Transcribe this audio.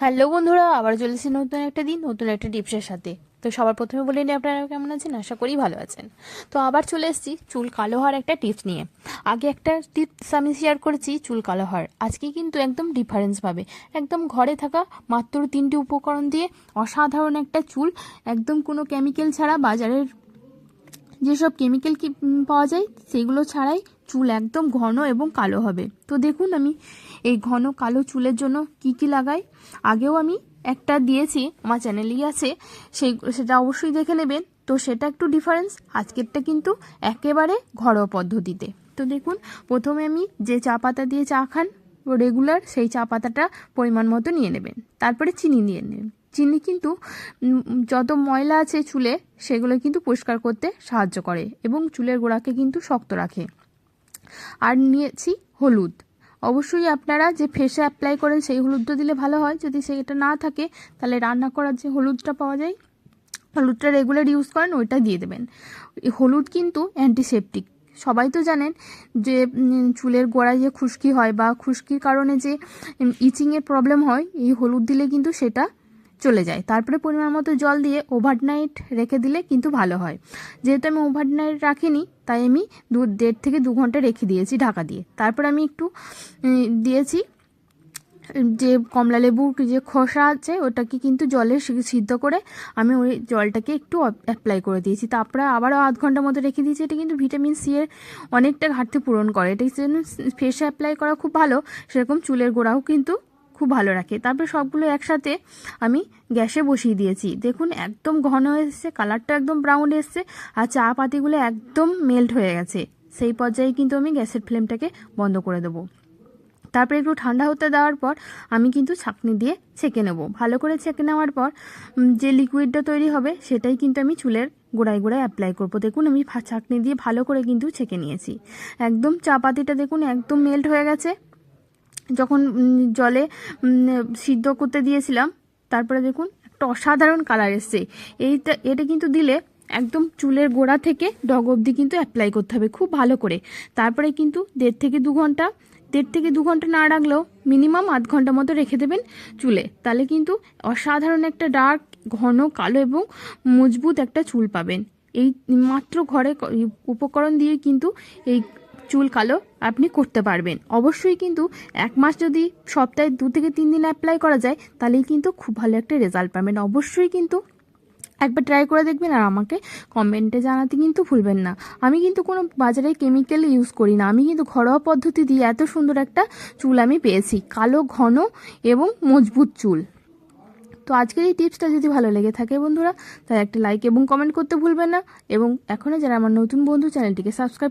Hello বন্ধুরা, আবার চলেছি নতুন একটা দিন, নতুন একটা টিপসের সাথে। তো সবার প্রথমে বলে নিই, আপনারা কেমন আছেন? আশা করি ভালো আছেন। তো আবার চলে এসেছি চুল কালো হওয়ার একটা টিপস নিয়ে। আগে একটা টিপস আমি শেয়ার করেছি, চুল কালো হওয়ার। আজকে কিন্তু একদম ডিফারেন্স পাবে। একদম ঘরে থাকা মাত্র তিনটি উপকরণ দিয়ে অসাধারণ একটা চুল, একদম কোনো কেমিক্যাল ছাড়া বাজারের যেসব কেমিক্যাল কি পাওয়া যায়, সেগুলো ছাড়াই চুল একদম ঘন এবং কালো হবে। তো দেখুন আমি এই ঘন কালো চুলের জন্য কি কি লাগাই। আগেও আমি একটা দিয়েছি, আমার চ্যানেলেই আছে, সেই, সেটা অবশ্যই দেখে নেবেন। তো সেটা একটু ডিফারেন্স আজকেরটা কিন্তু একেবারে ঘরোয়া পদ্ধতিতে। তো দেখুন, প্রথমে আমি যে চা পাতা দিয়ে চা খান রেগুলার সেই চা পাতাটা পরিমাণ মতো নিয়ে নেবেন। তারপরে চিনি দিয়ে নেবেন। চিনি কিন্তু যত ময়লা আছে চুলে, সেগুলো কিন্তু পরিষ্কার করতে সাহায্য করে এবং চুলের গোড়াকে কিন্তু শক্ত রাখে। আর নিয়েছি হলুদ। অবশ্যই আপনারা যে ফেসে অ্যাপ্লাই করেন সেই হলুদটা দিলে ভালো হয়। যদি সেটা না থাকে, তাহলে রান্না করার যে হলুদটা পাওয়া যায়, হলুদটা রেগুলার ইউজ করেন, ওইটা দিয়ে দেবেন। হলুদ কিন্তু অ্যান্টিসেপটিক সবাই তো জানেন যে চুলের গোড়ায় যে খুশকি হয় বা খুশকির কারণে যে ইচিংয়ের প্রবলেম হয়, এই হলুদ দিলে কিন্তু সেটা চলে যায়। তারপরে পরিমাণ মতো জল দিয়ে ওভারনাইট রেখে দিলে কিন্তু ভালো হয়। যেহেতু আমি ওভারনাইট রাখিনি, তাই আমি দু, দেড় থেকে দু ঘণ্টা রেখে দিয়েছি ঢাকা দিয়ে। তারপর আমি একটু দিয়েছি, যে কমলা লেবুর যে খোসা আছে, ওটাকে কিন্তু জলে সিদ্ধ করে আমি ওই জলটাকে একটু অ্যাপ্লাই করে দিয়েছি। তারপরে আবারও আধ ঘণ্টার মতো রেখে দিয়েছি। এটা কিন্তু ভিটামিন সি এর অনেকটা ঘাটতি পূরণ করে। এটা জন্য ফেসে অ্যাপ্লাই করা খুব ভালো। সেরকম চুলের গোড়াও কিন্তু খুব ভালো রাখে। তারপরে সবগুলো একসাথে আমি গ্যাসে বসিয়ে দিয়েছি। দেখুন, একদম ঘন এসছে, কালারটা একদম ব্রাউন এসছে, আর চা পাতিগুলো একদম মেল্ট হয়ে গেছে। সেই পর্যায়ে কিন্তু আমি গ্যাসের ফ্লেমটাকে বন্ধ করে দেবো। তারপরে একটু ঠান্ডা হতে দেওয়ার পর আমি কিন্তু ছাঁকনি দিয়ে ছেঁকে নেব। ভালো করে ছেঁকে নেওয়ার পর যে লিকুইডটা তৈরি হবে, সেটাই কিন্তু আমি চুলের গোড়ায় গোড়ায় অ্যাপ্লাই করব। দেখুন, আমি ছাঁকনি দিয়ে ভালো করে কিন্তু ছেঁকে নিয়েছি। একদম চা পাতিটা দেখুন, একদম মেল্ট হয়ে গেছে। যখন জলে সিদ্ধ করতে দিয়েছিলাম, তারপরে দেখুন একটা অসাধারণ কালার এসছে। এইটা, এটা কিন্তু দিলে একদম চুলের গোড়া থেকে ডগ অবধি কিন্তু অ্যাপ্লাই করতে হবে খুব ভালো করে। তারপরে কিন্তু দেড় থেকে দু ঘণ্টা, দেড় থেকে দু ঘণ্টা না রাখলেও মিনিমাম আধ ঘণ্টা মতো রেখে দেবেন চুলে। তাহলে কিন্তু অসাধারণ একটা ডার্ক ঘন, কালো এবং মজবুত একটা চুল পাবেন। এই মাত্র ঘরে উপকরণ দিয়ে কিন্তু এই চুল কালো আপনি করতে পারবেন। অবশ্যই কিন্তু এক মাস যদি সপ্তাহে দু থেকে তিন দিন অ্যাপ্লাই করা যায়, তাহলেই কিন্তু খুব ভালো একটা রেজাল্ট পাবেন। অবশ্যই কিন্তু একবার ট্রাই করে দেখবেন আর আমাকে কমেন্টে জানাতে কিন্তু ভুলবেন না। আমি কিন্তু কোনো বাজারে কেমিক্যাল ইউজ করি না। আমি কিন্তু ঘরোয়া পদ্ধতি দিয়ে এত সুন্দর একটা চুল আমি পেয়েছি, কালো, ঘন এবং মজবুত চুল। তো আজকের এই টিপসটা যদি ভালো লেগে থাকে বন্ধুরা, তাহলে একটা লাইক এবং কমেন্ট করতে ভুলবেন না। এবং এখনও যারা আমার নতুন বন্ধু চ্যানেলটিকে সাবস্ক্রাইব